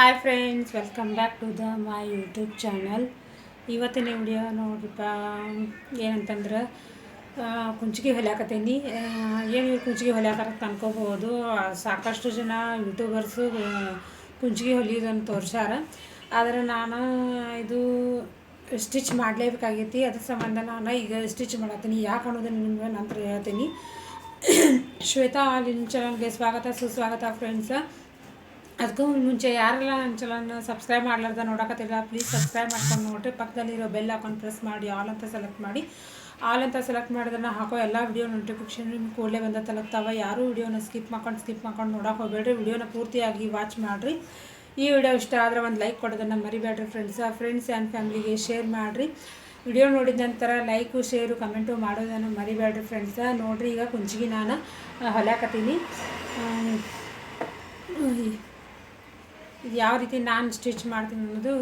Hi friends welcome back to the my YouTube channel ಇವತ್ತಿನ video ನೋಡ್ರಿಪ್ಪ, ಏನಂತಂದ್ರೆ ಕುಂಚಿಗೆ ಹೊಲ್ಯಾಕತ್ತೀನಿ ಏನು ಇವ್ರು ಕುಂಚಿಗೆ ಹೊಲ್ಯಾಕತ್ತ ಅನ್ಕೋಬೋದು ಸಾಕಷ್ಟು ಜನ ಯೂಟ್ಯೂಬರ್ಸು ಕುಂಚಿಗೆ ಹೊಲಿಯೋದನ್ನು ತೋರ್ಸ್ಯಾರ. ಆದರೆ ನಾನು ಇದು ಸ್ಟಿಚ್ ಮಾಡಲೇಬೇಕಾಗೈತಿ. ಅದ್ರ ಸಂಬಂಧ ನಾನು ಈಗ ಸ್ಟಿಚ್ ಮಾಡತ್ತೀನಿ. ಯಾಕೆ ಅನ್ನೋದನ್ನು ನಿಮ್ಗೆ ನಂತರ ಹೇಳ್ತೀನಿ. ಶ್ವೇತಾ ಆಲಿನ್ ಚಾನಲ್ಗೆ ಸ್ವಾಗತ, ಸುಸ್ವಾಗತ ಫ್ರೆಂಡ್ಸ್ ಅದಕ್ಕೂ ಮುಂಚೆ ಯಾರೆಲ್ಲ ನನ್ನ ಚಾನಲ್ನ ಸಬ್ಸ್ಕ್ರೈಬ್ ಮಾಡ್ಲಾರ್ದ ನೋಡಕತ್ತಿಲ್ಲ ಪ್ಲೀಸ್ ಸಬ್ಸ್ಕ್ರೈಬ್ ಮಾಡ್ಕೊಂಡು ನೋಡ್ರಿ. ಪಕ್ಕದಲ್ಲಿರೋ ಬೆಲ್ ಹಾಕೊಂಡು ಪ್ರೆಸ್ ಮಾಡಿ ಆಲ್ ಅಂತ ಸೆಲೆಕ್ಟ್ ಮಾಡಿ. ಆಲ್ ಅಂತ ಸೆಲೆಕ್ಟ್ ಮಾಡಿದ್ರೆ ಹಾಕೋ ಎಲ್ಲ ವಿಡಿಯೋ ನೋಟಿಫಿಕೇಶನ್ ನಿಮ್ಗೆ ಕೂಡಲೇ ಬಂದ ತಲುಪ್ತಾವ. ಯಾರೂ ವಿಡಿಯೋನ ಸ್ಕಿಪ್ ಮಾಡ್ಕೊಂಡು ಸ್ಕಿಪ್ ಮಾಡ್ಕೊಂಡು ನೋಡೋಕೆ ಹೋಗಬೇಡ್ರಿ. ವಿಡಿಯೋನ ಪೂರ್ತಿಯಾಗಿ ವಾಚ್ ಮಾಡಿರಿ. ಈ ವಿಡಿಯೋ ಇಷ್ಟ ಆದರೆ ಒಂದು ಲೈಕ್ ಕೊಡೋದನ್ನು ಮರಿಬೇಡ್ರಿ ಫ್ರೆಂಡ್ಸ್ ಫ್ರೆಂಡ್ಸ್ ಆ್ಯಂಡ್ ಫ್ಯಾಮಿಲಿಗೆ ಶೇರ್ ಮಾಡಿರಿ. ವಿಡಿಯೋ ನೋಡಿದ ನಂತರ ಲೈಕು ಶೇರು ಕಮೆಂಟು ಮಾಡೋದನ್ನು ಮರಿಬೇಡ್ರಿ ಫ್ರೆಂಡ್ಸ ನೋಡಿರಿ ಈಗ ಕುಂಚಿಗೆ ನಾನು ಹೊಲಾಕತ್ತೀನಿ ಇದು ಯಾವ ರೀತಿ ನಾನು ಸ್ಟಿಚ್ ಮಾಡ್ತೀನಿ ಅನ್ನೋದು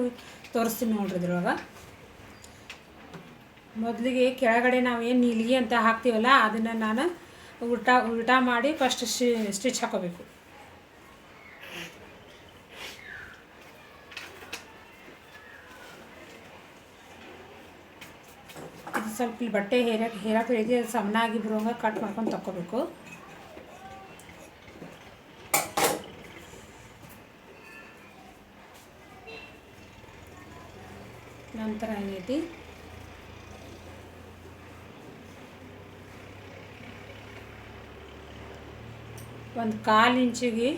ತೋರಿಸ್ತೀನಿ ನೋಡ್ರಿ ಇದ್ರೊಳಗೆ. ಮೊದಲಿಗೆ ಕೆಳಗಡೆ ನಾವು ಏನು ನೀಲಿಗೆ ಅಂತ ಹಾಕ್ತೀವಲ್ಲ, ಅದನ್ನು ನಾನು ಉಲ್ಟಾ ಉಲ್ಟಾ ಮಾಡಿ ಫಸ್ಟ್ ಸ್ಟಿಚ್ ಹಾಕೋಬೇಕು. ಸ್ವಲ್ಪ ಇಲ್ಲಿ ಬಟ್ಟೆ ಹೇರಕ್ಕೆ ಹೇರಕ್ಕೆ ಸಮನಾಗಿ ಬರುವಂಗೆ ಕಟ್ ಮಾಡ್ಕೊಂಡು ತಗೋಬೇಕು ನಂತರ ಏನೈತಿ ಒಂದು ಕಾಲು ಇಂಚಿಗೆ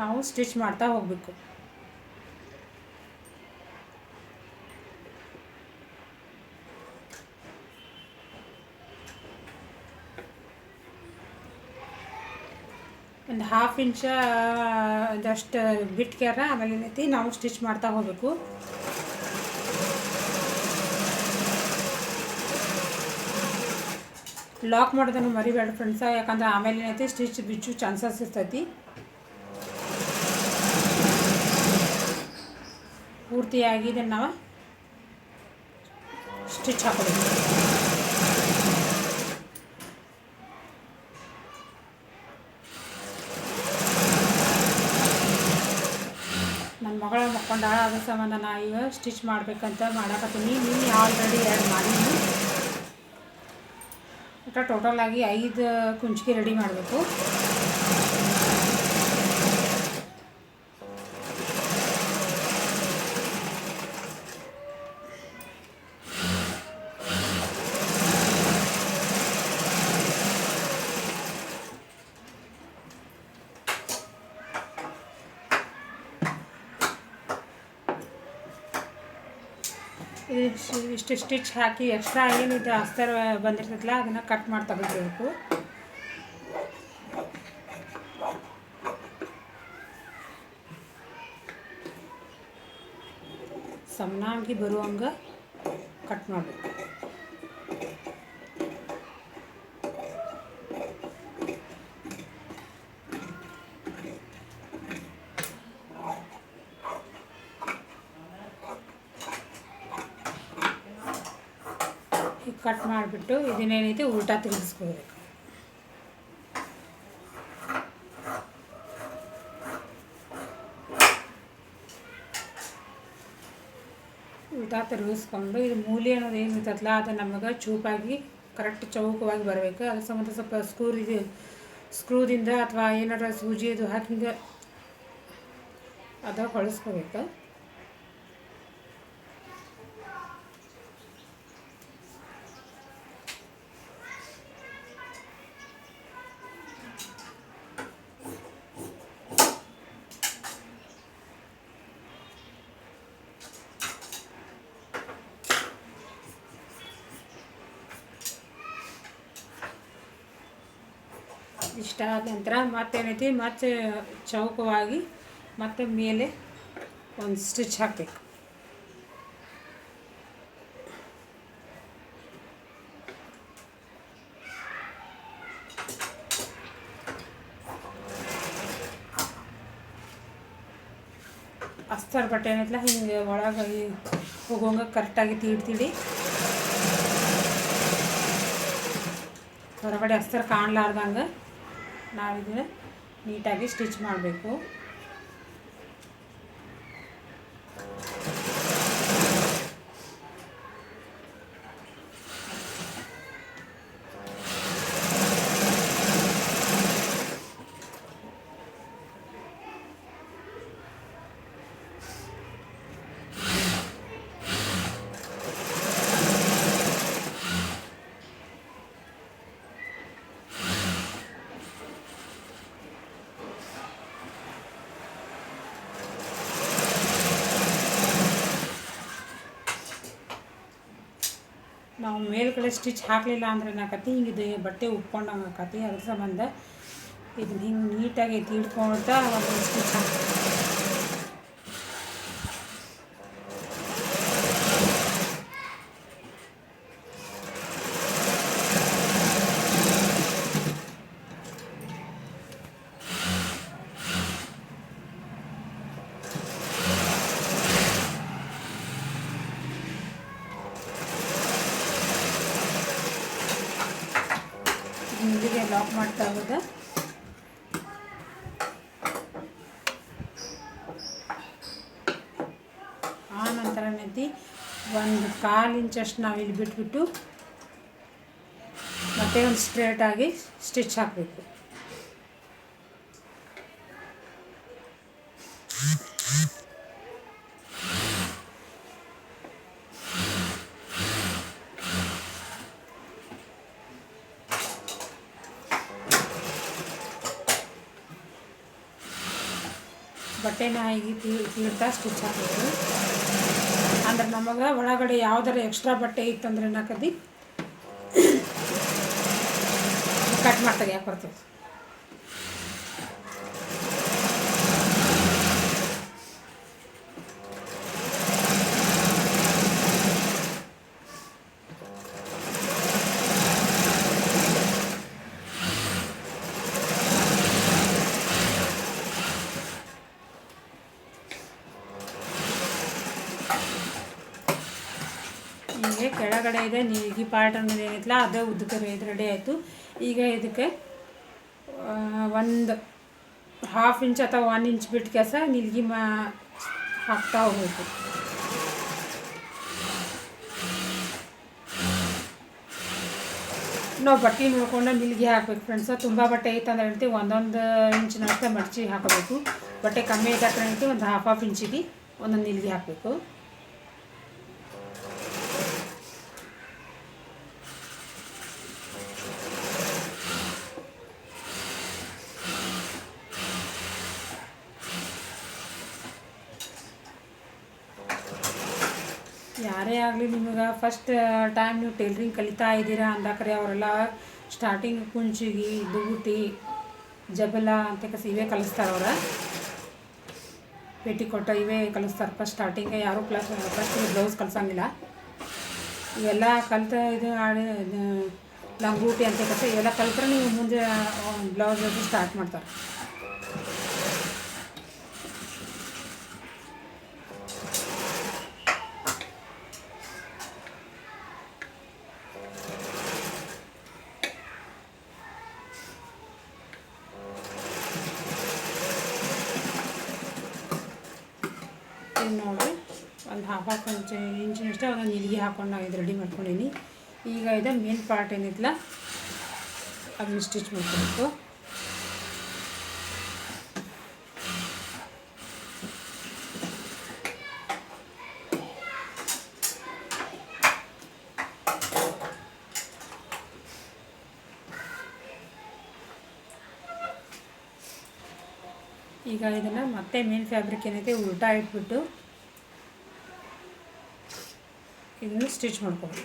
ನಾವು ಸ್ಟಿಚ್ ಮಾಡ್ತಾ ಹೋಗಬೇಕು. ಒಂದು ಹಾಫ್ ಇಂಚ ಅದಷ್ಟು ಬಿಟ್ಕ್ಯಾರ ಆಮೇಲೆ ಏನೈತಿ ನಾವು ಸ್ಟಿಚ್ ಮಾಡ್ತಾ ಹೋಗಬೇಕು. ಲಾಕ್ ಮಾಡೋದನ್ನು ಮರಿಬೇಡ ಫ್ರೆಂಡ್ಸ ಯಾಕಂದ್ರೆ ಆಮೇಲೆ ಏನೈತಿ ಸ್ಟಿಚ್ ಬಿಚ್ಚು ಚಾನ್ಸಸ್ ಇರ್ತೈತಿ. ಪೂರ್ತಿಯಾಗಿ ಇದನ್ನು ನಾವು ಸ್ಟಿಚ್ ಹಾಕೋಬೇಕು ಮಗಳ ಮಕ್ಕೊಂಡಾಳ ಅದ್ರ ಸಂಬಂಧ ನಾ ಈಗ ಸ್ಟಿಚ್ ಮಾಡ್ಬೇಕಂತ ಮಾಡಕತ್ತೀನಿ. ನಿನ್ನೆ ಆಲ್ರೆಡಿ ಎರಡು ಮಾಡೀನಿ ಒಟ್ಟು ಟೋಟಲ್ ಆಗಿ ಐದು ಕುಂಚಿಗೆ ರೆಡಿ ಮಾಡಬೇಕು. ಇಷ್ಟು ಸ್ಟಿಚ್ ಹಾಕಿ ಎಕ್ಸ್ಟ್ರಾ ಏನಿದೆ ಅಸ್ತರ್ ಬಂದಿರ್ತೈತಲ್ಲ, ಅದನ್ನು ಕಟ್ ಮಾಡಿ ತೆಗಿಬೇಕು. ಸಮನಾಗಿ ಬರುವಂಗೆ ಕಟ್ ಮಾಡಬೇಕು ಈಗ ಕಟ್ ಇದನ್ನೇನೈತೆ ಉಲ್ಟಾ ತಿರುಗಿಸ್ಕೋಬೇಕು. ಉಲ್ಟಾ ತಿರುಗಿಸ್ಕೊಂಡು ಇದು ಮೂಲೆ ಅನ್ನೋದು ಏನಿರ್ತದಲ್ಲ ಅದು ನಮಗೆ ಚೂಪಾಗಿ ಕರೆಕ್ಟ್ ಚೌಕವಾಗಿ ಬರಬೇಕು. ಅದ್ರ ಸಂಬಂಧ ಸ್ವಲ್ಪ ಸ್ಕ್ರೂ ಇದು ಸ್ಕ್ರೂದಿಂದ ಅಥವಾ ಏನಾರ ಸೂಜಿ ಇದು ಹಾಕಿ ಅದು ಅದ ಹೊಳಿಸ್ಕೋಬೇಕು. ಇಷ್ಟ ಆದ ನಂತರ ಮತ್ತೇನೈತಿ, ಮತ್ತೆ ಚೌಕವಾಗಿ ಮತ್ತೆ ಮೇಲೆ ಒಂದು ಸ್ಟಿಚ್ ಹಾಕಬೇಕು. ಅಸ್ತರ್ ಬಟ್ಟೆ ಏನೈತಲ್ಲ, ಹಿಂಗೆ ಒಳಗೆ ಹೋಗೋಂಗೆ ಕರೆಕ್ಟಾಗಿ ತೀಡ್ತೀಡಿ ತೀಡಿ ಹೊರಗಡೆ ಅಸ್ತರ್ ಕಾಣಲಾರ್ದಂಗೆ. ನಾವು ಇದನ್ನ ನೀಟಾಗಿ ಸ್ಟಿಚ್ ಮಾಡಬೇಕು ನಾವು ಮೇಲ್ಗಡೆ ಸ್ಟಿಚ್ ಹಾಕಲಿಲ್ಲ ಅಂದ್ರೆ ಏನಾಕತಿ ಹಿಂಗೆ ಇದು, ಬಟ್ಟೆ ಉಪ್ಕೊಂಡಂಗೆ ಆಕತಿ ಅದ್ರ ಸಂಬಂಧ ಇದನ್ನ ಹಿಂಗೆ ನೀಟಾಗಿ ತಿಳ್ಕೊಳ್ತಾ ಒಂದು ಸ್ಟಿಚ್ ಹಾಕಿ ಇಲ್ಲಿಗೆ ಲಾಕ್ ಮಾಡ್ತಾ ಹೋದ ಆ ನಂತರ ಏನೈತಿ ಒಂದು ಕಾಲು ಇಂಚಷ್ಟು ನಾವು ಇಲ್ಲಿ ಬಿಟ್ಬಿಟ್ಟು ಮತ್ತೆ ಒಂದು ಸ್ಟ್ರೇಟಾಗಿ ಸ್ಟಿಚ್ ಹಾಕಬೇಕು. ಬಟ್ಟೆನ ಹೀಗೆ ತೀ ತೀಡ್ತಾ ಸ್ಟಿಚ್ ಹಾಕಬೇಕು ಅಂದ್ರೆ ನಮಗೆ ಒಳಗಡೆ ಯಾವ್ದಾರ ಎಕ್ಸ್ಟ್ರಾ ಬಟ್ಟೆ ಇತ್ತಂದ್ರೆ ಏನಾಕತಿ ಕಟ್ ಮಾಡ್ತಾರೆ ಯಾಕೆ ಬರ್ತದೆ? ಕೆಳಗಡೆ ಇದೆ. ನೀಗಿ ಪಾರ್ಟ್ ಅನ್ನೋದು ಏನೈತಲ್ಲ ಅದೇ ಉದ್ದಕ್ಕೆ ಇದು ರೆಡಿ ಆಯಿತು. ಈಗ ಇದಕ್ಕೆ ಒಂದು ಹಾಫ್ ಇಂಚ್ ಅಥವಾ ಒನ್ ಇಂಚ್ ಬಿಟ್ಟು ಕೆಲಸ ನಿಲ್ಗಿ ಮಾ, ಹಾಕ್ತಾ ಹೋಗಬೇಕು ನಾವು ಬಟ್ಟೆ ನೋಡ್ಕೊಂಡು ನಿಲ್ಗಿ ಹಾಕ್ಬೇಕು ಫ್ರೆಂಡ್ಸ ತುಂಬ ಬಟ್ಟೆ ಐತಂದ್ರೆ ಹೇಳ್ತೀವಿ ಒಂದೊಂದು ಇಂಚಿನಷ್ಟೇ ಮಡಚಿ ಹಾಕಬೇಕು. ಬಟ್ಟೆ ಕಮ್ಮಿ ಐತೆ ಹೇಳ್ತೀವಿ ಒಂದು ಹಾಫ್ ಹಾಫ್ ಇಂಚಿಗೆ ಒಂದೊಂದು ನಿಲ್ಗಿ ಹಾಕಬೇಕು. ಯಾರೇ ಆಗಲಿ ನಿಮಗೆ ಫಸ್ಟ್ ಟೈಮ್ ನೀವು ಟೈಲ್ರಿಂಗ್ ಕಲಿತಾ ಇದ್ದೀರಾ ಅಂದಾಕರೆ ಅವರೆಲ್ಲ ಸ್ಟಾರ್ಟಿಂಗ್ ಕುಂಚಿಗೆ, ದುಗುಟಿ, ಜಬಲ ಅಂತ ಕಸಿ ಇವೇ ಕಲಿಸ್ತಾರೆ ಅವ್ರ. ಪೇಟಿಕೊಟ್ಟ ಇವೇ ಕಲಿಸ್ತಾರೆ ಫಸ್ಟ್ ಸ್ಟಾರ್ಟಿಂಗೆ ಯಾರೂ ಕ್ಲಾಸ್ ಫಸ್ಟ್ ಬ್ಲೌಸ್ ಕಲಿಸಂಗಿಲ್ಲ. ಇವೆಲ್ಲ ಕಲಿತ ಇದು ಆಡಿ ಲಂಗೂಟಿ ಅಂತ ಕಸ ಇವೆಲ್ಲ ಕಲ್ತ್ರೆ ನೀವು ಮುಂದೆ ಬ್ಲೌಸ್ ಸ್ಟಾರ್ಟ್ ಮಾಡ್ತಾರೆ. ನೋಡಿರಿ ಒಂದು ಹಾಫ್ ಹಾಫ್ ಇಂಚ್ ಇಂಚಿನಷ್ಟೇ ಒಂದೊಂದು ಇಲ್ಲಿಗೆ ಹಾಕೊಂಡು ನಾವು ಇದು ರೆಡಿ ಮಾಡ್ಕೊಂಡೀನಿ. ಈಗ ಇದು ಮೇನ್ ಪಾರ್ಟ್ ಏನಿತ್ತಲ್ಲ, ಅದನ್ನ ಸ್ಟಿಚ್ ಮಾಡ್ಕೊಬೇಕು. ಈಗ ಇದನ್ನು ಮತ್ತೆ ಮೇನ್ ಫ್ಯಾಬ್ರಿಕ್ ಏನೈತೆ ಉಲ್ಟಾ ಇಟ್ಬಿಟ್ಟು ಇದನ್ನು ಸ್ಟಿಚ್ ಮಾಡ್ಕೋಬೇಕು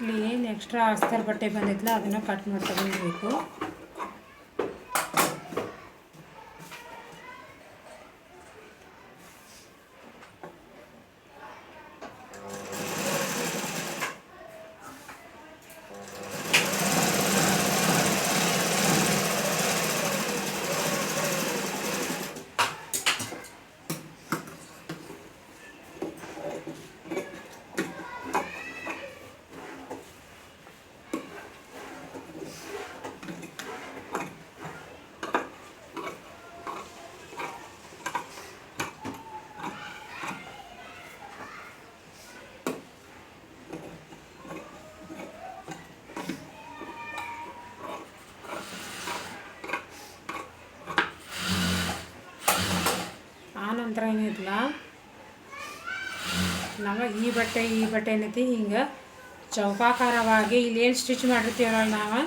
ಇಲ್ಲಿ ಏನು ಎಕ್ಸ್ಟ್ರಾ ಅಸ್ತರ್ ಬಟ್ಟೆ ಬಂದಿತ್ತಲ್ಲ ಅದನ್ನು ಕಟ್ ಮಾಡಿ ತಗೊಂಡ್ಬೇಕು ಆನಂತರ ಏನಿದ್ಲ ನಮಗೆ ಈ ಬಟ್ಟೆ ಈ ಬಟ್ಟೆ ಏನೈತಿ ಹಿಂಗೆ ಚೌಕಾಕಾರವಾಗಿ ಇಲ್ಲಿ ಏನು ಸ್ಟಿಚ್ ಮಾಡಿರ್ತೀವಲ್ಲ ನಾವು?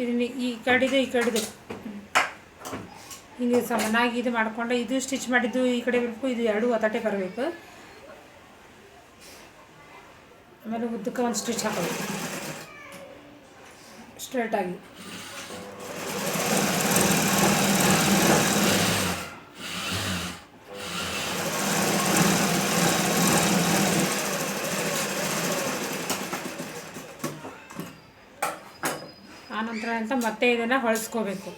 ಇದನ್ನ ಈ ಕಡೆದು ಈ ಕಡೆದು ಹಿಂಗೆ ಸಮನಾಗಿ ಇದು ಮಾಡ್ಕೊಂಡೆ ಇದು ಸ್ಟಿಚ್ ಮಾಡಿದ್ದು ಈ ಕಡೆ ಬರಬೇಕು ಇದು ಎರಡು ಒತ್ತಟೆ ಬರಬೇಕು. ಆಮೇಲೆ ಉದ್ದಕ್ಕೆ ಒಂದು ಸ್ಟಿಚ್ ಹಾಕೋಬೇಕು. ಸ್ಟ್ರೇಟಾಗಿ ಅಂತ ಮತ್ತೆ ಇದನ್ನು ಹೊಳಿಸ್ಕೋಬೇಕು.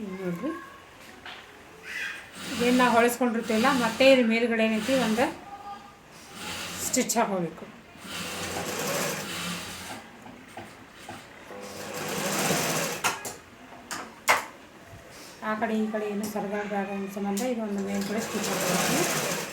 ಈಗ ನೋಡ್ರಿ ಇದೇನು ನಾವು ಹೊಳಿಸ್ಕೊಂಡಿರ್ತೀವಲ್ಲ ಮತ್ತೆ ಇದು ಮೇಲ್ಗಡೆ ಏನೈತಿ ಒಂದು ಸ್ಟಿಚ್ ಹಾಕೋಬೇಕು. ಆ ಕಡೆ ಈ ಕಡೆ ಏನು ಸರದಾಡ್ಬೇಡ ಅನ್ನೋ ಸಂಬಂಧ ಇದೊಂದು ಮೇಲ್ಗಡೆ ಸ್ಟಿಚ್ ಹಾಕೋಬೇಕು.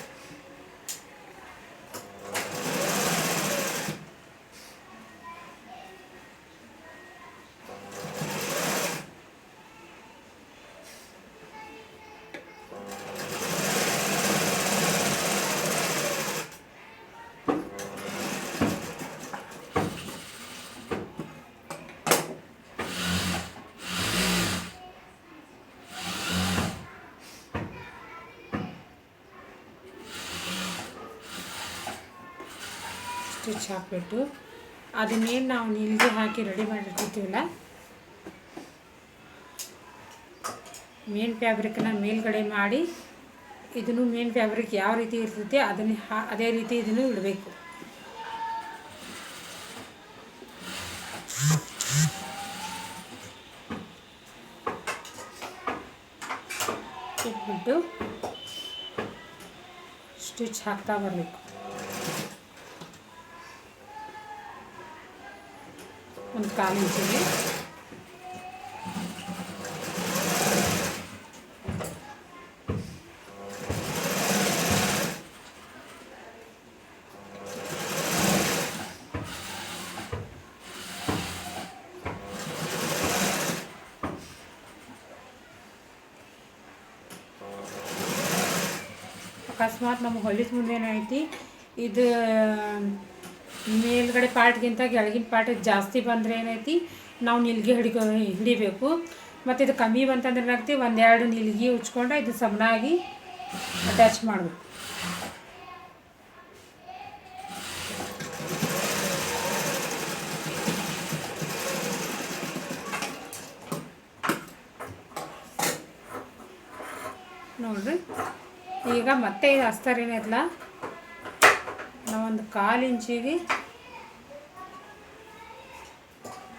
ಹಾಕ್ಬಿಟ್ಟು ಅದನ್ನೇನು ನಾವು ನೀಲಿಗೆ ಹಾಕಿ ರೆಡಿ ಮಾಡಿರ್ತೀವಲ್ಲ ಮೇನ್ ಫ್ಯಾಬ್ರಿಕ್ನ ಮೇಲ್ಗಡೆ ಮಾಡಿ ಇದನ್ನು ಮೇನ್ ಫ್ಯಾಬ್ರಿಕ್ ಯಾವ ರೀತಿ ಇರ್ತೈತೆ ಅದನ್ನು ಹಾ, ಅದೇ ರೀತಿ ಇದನ್ನು ಇಡಬೇಕು. ಇಟ್ಬಿಟ್ಟು ಸ್ಟಿಚ್ ಹಾಕ್ತಾ ಬರಬೇಕು. ಕಾಲು ಇಂಚಿಗೆ ಅಕಸ್ಮಾತ್ ನಮ್ಗೆ ಹೊಲಿದ ಮುಂದೆ ಏನೈತಿ ಇದು ಮೇಲ್ಗಡೆ ಪಾರ್ಟ್ಗಿಂತ ಕೆಳಗಿನ ಪಾರ್ಟ್ ಜಾಸ್ತಿ ಬಂದರೆ ಏನೈತಿ, ನಾವು ನಿಲ್ಗೆ ಹಿಡಿಕೊ, ಹಿಡಿಬೇಕು. ಮತ್ತು ಇದು ಕಮ್ಮಿ ಬಂತಂದ್ರೆ ಏನಾಗ್ತಿ, ಒಂದೆರಡು ನಿಲ್ಗೆ ಉಚ್ಕೊಂಡು ಇದು ಸಮನಾಗಿ ಅಟ್ಯಾಚ್ ಮಾಡಬೇಕು. ನೋಡ್ರಿ, ಈಗ ಮತ್ತೆ ಇದು ಅಸ್ತರ್ ಏನೈತಲ್ಲ ನಾವೊಂದು ಕಾಲು ಇಂಚಿಗೆ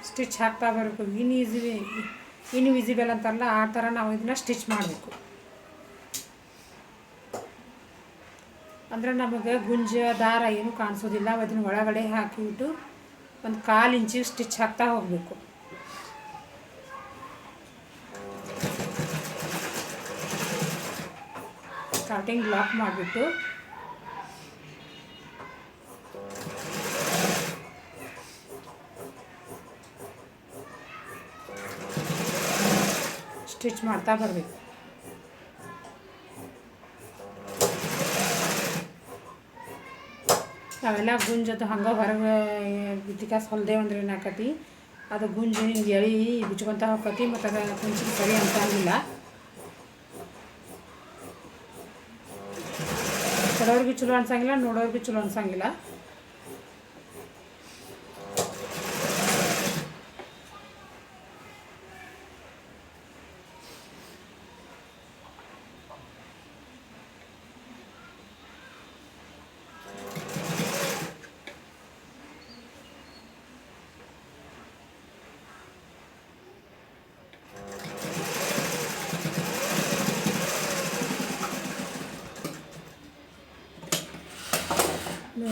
ಸ್ಟಿಚ್ ಹಾಕ್ತಾ ಬರಬೇಕು. ಇನ್ ಈಸಿ ಇನ್ವಿಸಿಬಲ್ ಅಂತಾರಲ್ಲ ಆ ಥರ ನಾವು ಇದನ್ನ ಸ್ಟಿಚ್ ಮಾಡಬೇಕು. ಅಂದರೆ ನಮಗೆ ಗುಂಜ ದಾರ ಏನು ಕಾಣಿಸೋದಿಲ್ಲ. ಅದನ್ನ ಒಳಗಡೆ ಹಾಕಿಬಿಟ್ಟು ಒಂದು ಕಾಲು ಇಂಚಿಗೆ ಸ್ಟಿಚ್ ಹಾಕ್ತಾ ಹೋಗಬೇಕು. ಸ್ಟಾರ್ಟಿಂಗ್ ಲಾಕ್ ಮಾಡಿಬಿಟ್ಟು ಸ್ಟಿಚ್ ಮಾಡ್ತಾ ಬರಬೇಕು. ನಾವೆಲ್ಲ ಗುಂಜದ್ದು ಹಂಗೆ ಹೊರಗೆ ಬಿತ್ತಿಕಾಸ್ ಹೊಲ್ದೇವು ಅಂದ್ರೆ ಏನಾಕತಿ ಅದು ಗುಂಜು ಹಿಂಗೆ ಎಳಿ ಬಿಚ್ಕೊತ ಹೋಗತಿ ಮತ್ತು ಅದು ಸರಿ ಅಂತ ಅಂದಿಲ್ಲ. ಕೊಡೋರ್ಗೆ ಚಲೋ ಅನ್ಸಂಗಿಲ್ಲ, ನೋಡೋರಿಗೆ ಚಲೋ ಅನ್ಸಂಗಿಲ್ಲ.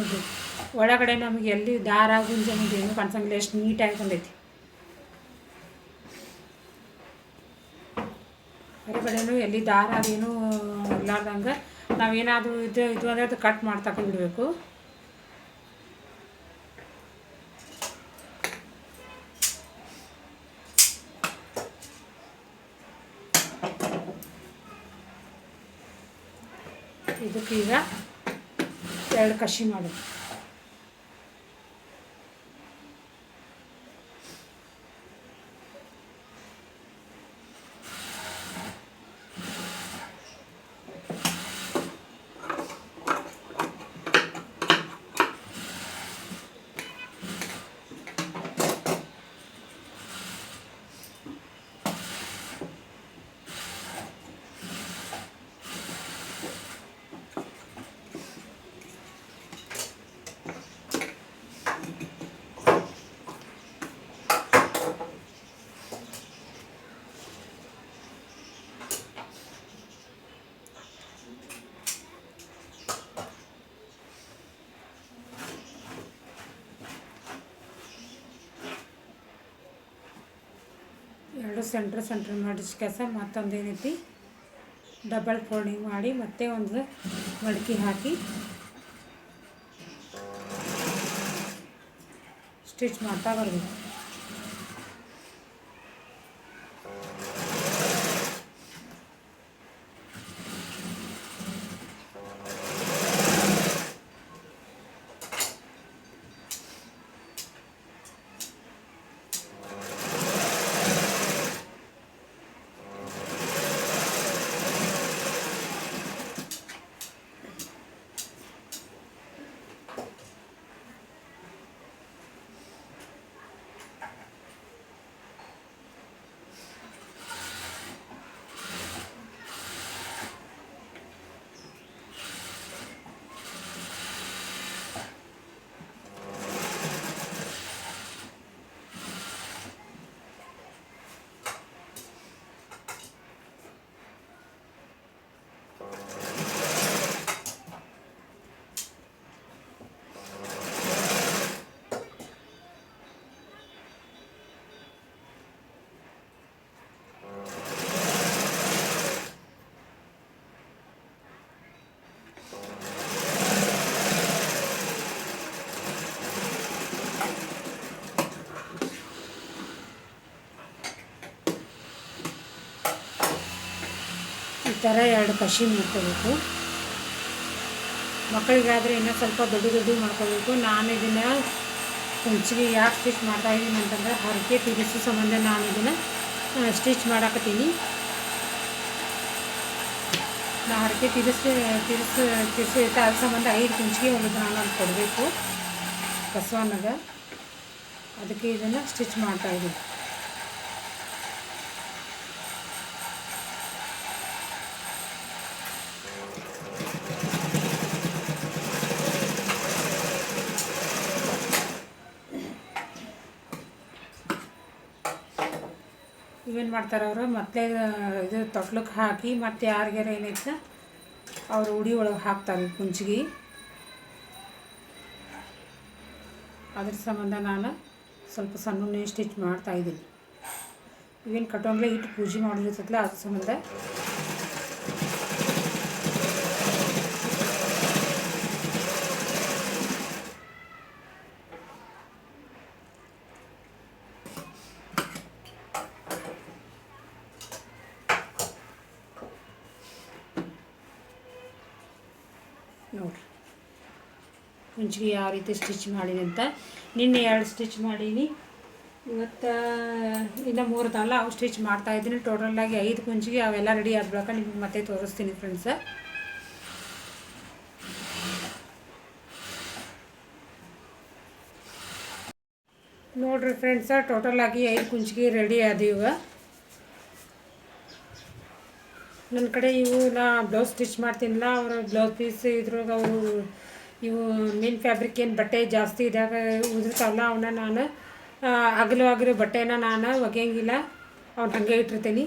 ನೋಡಿರಿ ಒಳಗಡೆ ನಮಗೆ ಎಲ್ಲಿ ದಾರ ಗುಂಜನಿದೆ ಏನು ಕಾಣಿಸಂಗಿಲ್ಲ ಎಷ್ಟು ನೀಟಾಗಿ ಬಂದೈತಿ. ಹೊರಗಡೆನೂ ಎಲ್ಲಿ ದಾರ ಅದೇನು ಇರ್ಲಾರ್ದಂಗೆ ನಾವೇನಾದರೂ ಇದು ಇದು ಅಂದರೆ ಅದು ಕಟ್ ಮಾಡಿ ತಗೊಂಡ್ಬಿಡ್ಬೇಕು ಇದಕ್ಕೀಗ ಎರಡು ಕಷಿ ಮಾಡೋದು. ಎರಡು ಸೆಂಟ್ರ್ ಸೆಂಟ್ರ್ ಮಾಡಿಸ್ಕೆಸ ಮತ್ತೊಂದು ಏನೈತಿ? ಡಬಲ್ ಫೋಲ್ಡಿಂಗ್ ಮಾಡಿ ಮತ್ತೆ ಒಂದು ಮಡಕಿ ಹಾಕಿ ಸ್ಟಿಚ್ ಮಾಡ್ತಾ ಬರಬೇಕು. ಥರ ಎರಡು ಕಷಿ ಮಾಡ್ಕೋಬೇಕು. ಮಕ್ಕಳಿಗಾದರೆ ಇನ್ನೂ ಸ್ವಲ್ಪ ದೊಡ್ಡ ದೊಡ್ಡ ಮಾಡ್ಕೋಬೇಕು. ನಾನು ಇದನ್ನು ಕುಂಚಿಗೆ ಯಾಕೆ ಸ್ಟಿಚ್ ಮಾಡ್ತಾ ಇದ್ದೀನಿ ಅಂತಂದ್ರೆ ಹರಕೆ ತಿರುಸು ಸಂಬಂಧ ನಾನು ಇದನ್ನು ಸ್ಟಿಚ್ ಮಾಡಾಕತ್ತೀನಿ. ನಾ ಹರಕೆ ತಿರುಸು ತಿರ್ಸಿ ತಿರ್ಸಿ ಅದ್ರ ಸಂಬಂಧ ಐದು ಕುಂಚಿಗೆ ಒಂದು ನಾನು ಕೊಡಬೇಕು. ಬಸವಣ್ಣಗ ಅದಕ್ಕೆ ಇದನ್ನು ಸ್ಟಿಚ್ ಮಾಡ್ತಾಯಿದ್ದೀನಿ ಇವೇನು ಮಾಡ್ತಾರೆ ಅವರು? ಮತ್ತೆ ಇದು ತೊಟ್ಲಕ್ಕೆ ಹಾಕಿ ಮತ್ತೆ ಯಾರಿಗಾರ ಏನೈತೆ ಅವ್ರು ಉಡಿ ಒಳಗೆ ಹಾಕ್ತಾರೆ ಕುಂಚಿಗೆ ಅದ್ರ ಸಂಬಂಧ ನಾನು ಸ್ವಲ್ಪ ಸಣ್ಣ ಸ್ಟಿಚ್ ಮಾಡ್ತಾ ಇದ್ದೀನಿ. ಇವೇನು ಕಟ್ಟೋಂಗ್ಲೆ ಇಟ್ಟು ಪೂಜೆ ಮಾಡಿರ್ತೈತಲ್ಲ ಅದ್ರ ಸಂಬಂಧ ನೋಡಿರಿ ಕುಂಚಿಗೆ ಯಾವ ರೀತಿ ಸ್ಟಿಚ್ ಮಾಡಿದೆ ಅಂತ ನಿನ್ನೆ ಎರಡು ಸ್ಟಿಚ್ ಮಾಡೀನಿ. ಇವತ್ತು, ಇನ್ನು ಮೂರು ಅಲ್ಲ ಅವು ಸ್ಟಿಚ್ ಮಾಡ್ತಾ ಇದ್ದೀನಿ. ಟೋಟಲಾಗಿ ಐದು ಕುಂಚಿಗೆ ಅವೆಲ್ಲ ರೆಡಿ ಆದ ಬಳಿಕ ನಿಮ್ಗೆ ಮತ್ತೆ ತೋರಿಸ್ತೀನಿ ಫ್ರೆಂಡ್ಸ ನೋಡಿರಿ ಫ್ರೆಂಡ್ಸ ಟೋಟಲಾಗಿ ಐದು ಕುಂಚಿಗೆ ರೆಡಿ ಆದೀವ ನನ್ನ ಕಡೆ ಇವು ನಾ ಬ್ಲೌಸ್ ಸ್ಟಿಚ್ ಮಾಡ್ತೀನಲ್ಲ, ಅವರ ಬ್ಲೌಸ್ ಪೀಸ್ ಇದ್ರೊಳಗೆ ಅವು ಇವು ಮೇನ್ ಫ್ಯಾಬ್ರಿಕ್ ಏನು ಬಟ್ಟೆ ಜಾಸ್ತಿ ಇದಾಗ ಉದುರ್ತಾವಲ್ಲ ಅವನ್ನ ನಾನು. ಅಗಲು ಅಗಲವಾಗಿರೋ ಬಟ್ಟೆನ ನಾನು ಒಗೆಯಂಗಿಲ್ಲ. ಅವ್ನು ಹಾಗೆ ಇಟ್ಟಿರ್ತೀನಿ.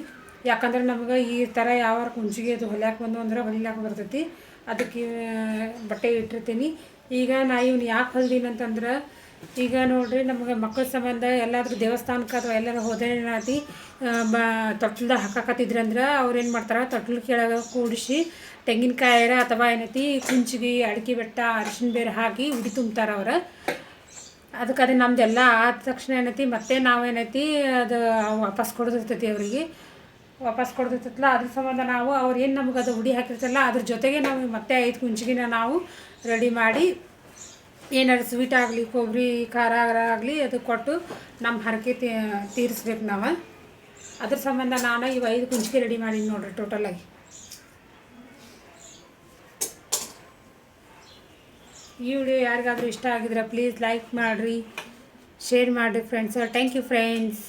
ಯಾಕಂದ್ರೆ ನಮ್ಗೆ ಈ ಥರ ಯಾವ ಕುಂಚಿಗೆ ಅದು ಹೊಲ್ಯಾಕೆ ಬಂದು ಅಂದ್ರೆ ಹೊಲಿಲಾಕ ಬರ್ತೈತಿ. ಅದಕ್ಕೆ ಬಟ್ಟೆ ಇಟ್ಟಿರ್ತೀನಿ. ಈಗ ನಾ ಇವ್ನು ಯಾಕೆ ಹೊಲ್ದೀನಿ ಅಂತಂದ್ರೆ, ಈಗ ನೋಡ್ರಿ ನಮಗೆ ಮಕ್ಕಳ ಸಂಬಂಧ ಎಲ್ಲಾದ್ರೂ ದೇವಸ್ಥಾನಕ್ಕೆ ಅಥವಾ ಎಲ್ಲರೂ ಹೋದೇನಾತಿ ಬ, ತೊಟ್ಲ್ದಾಗ ಹಾಕಾಕತ್ತಿದ್ರಂದ್ರೆ ಅವ್ರು ಏನು ಮಾಡ್ತಾರೆ, ತೊಟ್ಲು ಕೆಳಗೆ ಕೂಡಿಸಿ ತೆಂಗಿನಕಾಯಿರ ಅಥವಾ ಏನೈತಿ ಕುಂಚಿಗೆ, ಅಡಿಕೆ ಬೆಟ್ಟ, ಅರಿಶಿನ ಬೇರೆ ಹಾಕಿ ಉಡಿ ತುಂಬ್ತಾರೆ ಅವ್ರು. ಅದಕ್ಕೆ ಅದು ನಮ್ದೆಲ್ಲ ಆದ ತಕ್ಷಣ ಏನೈತಿ, ಮತ್ತೆ ನಾವೇನೈತಿ ಅದು ವಾಪಸ್ ಕೊಡೋದಿರ್ತೈತಿ ಅವರಿಗೆ. ವಾಪಸ್ ಕೊಡೋದಿರ್ತೈತಲ್ಲ, ಅದ್ರ ಸಂಬಂಧ ನಾವು ಅವ್ರು ಏನು ನಮ್ಗೆ ಅದು ಉಡಿ ಹಾಕಿರ್ತಲ್ಲ ಅದ್ರ ಜೊತೆಗೆ ನಾವು ಮತ್ತೆ ಐದು ಕುಂಚಿಗಿನ ನಾವು ರೆಡಿ ಮಾಡಿ ಏನಾದ್ರು ಸ್ವೀಟ್ ಆಗಲಿ ಕೊಬ್ಬರಿ ಖಾರ ಆಗಲಿ ಅದು ಕೊಟ್ಟು ನಮ್ಮ ಹರಕೆ ತೀರಿಸ್ಬೇಕು ನಾವು. ಅದ್ರ ಸಂಬಂಧ ನಾನು ಇವು ಐದು ಕುಂಚಿಗೆ ರೆಡಿ ಮಾಡೀನಿ ನೋಡ್ರಿ ಟೋಟಲಾಗಿ ಈ ವಿಡಿಯೋ ಯಾರಿಗಾದರೂ ಇಷ್ಟ ಆಗಿದ್ರೆ ಪ್ಲೀಸ್ ಲೈಕ್ ಮಾಡಿರಿ ಶೇರ್ ಮಾಡಿರಿ ಫ್ರೆಂಡ್ಸ್ ಥ್ಯಾಂಕ್ ಯು ಫ್ರೆಂಡ್ಸ್